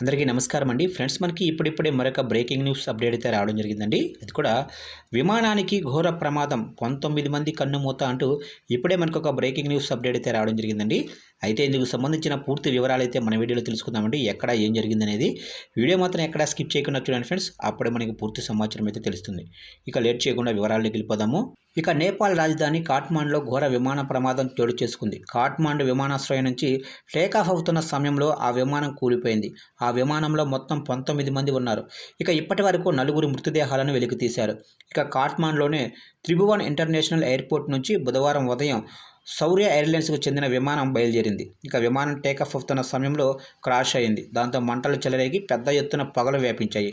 అందరికీ నమస్కారం అండి. ఫ్రెండ్స్ మనకి ఇప్పుడిప్పుడే మరొక బ్రేకింగ్ న్యూస్ అప్డేట్ అయితే రావడం జరిగిందండి. అది కూడా విమానానికి ఘోర ప్రమాదం పంతొమ్మిది మంది కన్నుమూత అంటూ ఇప్పుడే మనకు ఒక బ్రేకింగ్ న్యూస్ అప్డేట్ అయితే రావడం జరిగిందండి. అయితే ఇందుకు సంబంధించిన పూర్తి వివరాలు అయితే మన వీడియోలో తెలుసుకుందామండి. ఎక్కడ ఏం జరిగిందనేది వీడియో మాత్రం ఎక్కడ స్కిప్ చేయకుండా చూడండి ఫ్రెండ్స్. అప్పుడే మనకి పూర్తి సమాచారం అయితే తెలుస్తుంది. ఇక లేట్ చేయకుండా వివరాల్లోకి వెళ్ళిపోదాము. ఇక నేపాల్ రాజధాని కాట్మాండ్లో ఘోర విమాన ప్రమాదం చోటు చేసుకుంది. కాట్మాండ్ విమానాశ్రయం నుంచి టేకాఫ్ అవుతున్న సమయంలో ఆ విమానం కూలిపోయింది. ఆ విమానంలో మొత్తం పంతొమ్మిది మంది ఉన్నారు. ఇక ఇప్పటి వరకు నలుగురు మృతదేహాలను వెలికితీశారు. ఇక కాట్మాండ్లోనే త్రిభువన్ ఇంటర్నేషనల్ ఎయిర్పోర్ట్ నుంచి బుధవారం ఉదయం సౌర్య ఎయిర్లైన్స్కు చెందిన విమానం బయలుదేరింది. ఇక విమానం టేకాఫ్ అవుతున్న సమయంలో క్రాష్ అయింది. దాంతో మంటలు చెలరేగి పెద్ద ఎత్తున పగలు వ్యాపించాయి.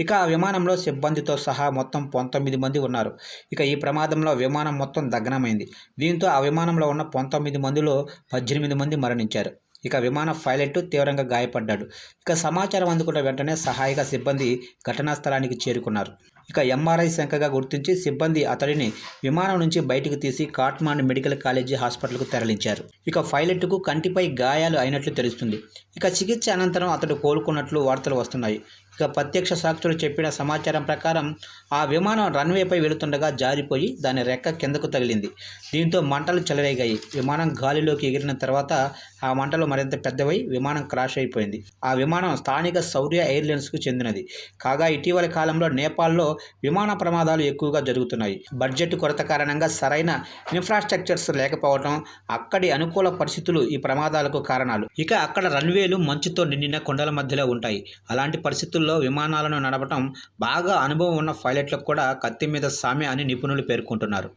ఇక ఆ విమానంలో సిబ్బందితో సహా మొత్తం పంతొమ్మిది మంది ఉన్నారు. ఇక ఈ ప్రమాదంలో విమానం మొత్తం దగ్నమైంది దీంతో ఆ విమానంలో ఉన్న పంతొమ్మిది మందిలో పద్దెనిమిది మంది మరణించారు. ఇక విమాన పైలట్ తీవ్రంగా గాయపడ్డాడు. ఇక సమాచారం అందుకున్న వెంటనే సహాయక సిబ్బంది ఘటనా స్థలానికి చేరుకున్నారు. ఇక ఎంఆర్ఐ శంకగా గుర్తించి సిబ్బంది అతడిని విమానం నుంచి బయటకు తీసి కాట్మాండ్ మెడికల్ కాలేజీ హాస్పిటల్కు తరలించారు. ఇక పైలట్కు కంటిపై గాయాలు అయినట్లు తెలుస్తుంది. ఇక చికిత్స అనంతరం అతడు కోలుకున్నట్లు వార్తలు వస్తున్నాయి. ప్రత్యక్ష సాక్షులు చెప్పిన సమాచారం ప్రకారం ఆ విమానం రన్వేపై వెళుతుండగా జారిపోయి దాని రెక్క కిందకు తగిలింది. దీంతో మంటలు చెలరేగాయి. విమానం గాలిలోకి ఎగిరిన తర్వాత ఆ మంటలు మరింత పెద్దవై విమానం క్రాష్ అయిపోయింది. ఆ విమానం స్థానిక సౌర్య ఎయిర్లైన్స్కు చెందినది. కాగా ఇటీవల కాలంలో నేపాల్లో విమాన ప్రమాదాలు ఎక్కువగా జరుగుతున్నాయి. బడ్జెట్ కొరత కారణంగా సరైన ఇన్ఫ్రాస్ట్రక్చర్స్ లేకపోవడం అక్కడి అనుకూల పరిస్థితులు ఈ ప్రమాదాలకు కారణాలు. ఇక అక్కడ రన్వేలు మంచుతో నిండిన కొండల మధ్యలో ఉంటాయి. అలాంటి పరిస్థితుల్లో విమానాలను నడపడం బాగా అనుభవం ఉన్న పైలట్లకు కూడా కత్తి మీద సామె అని నిపుణులు పేర్కొంటున్నారు.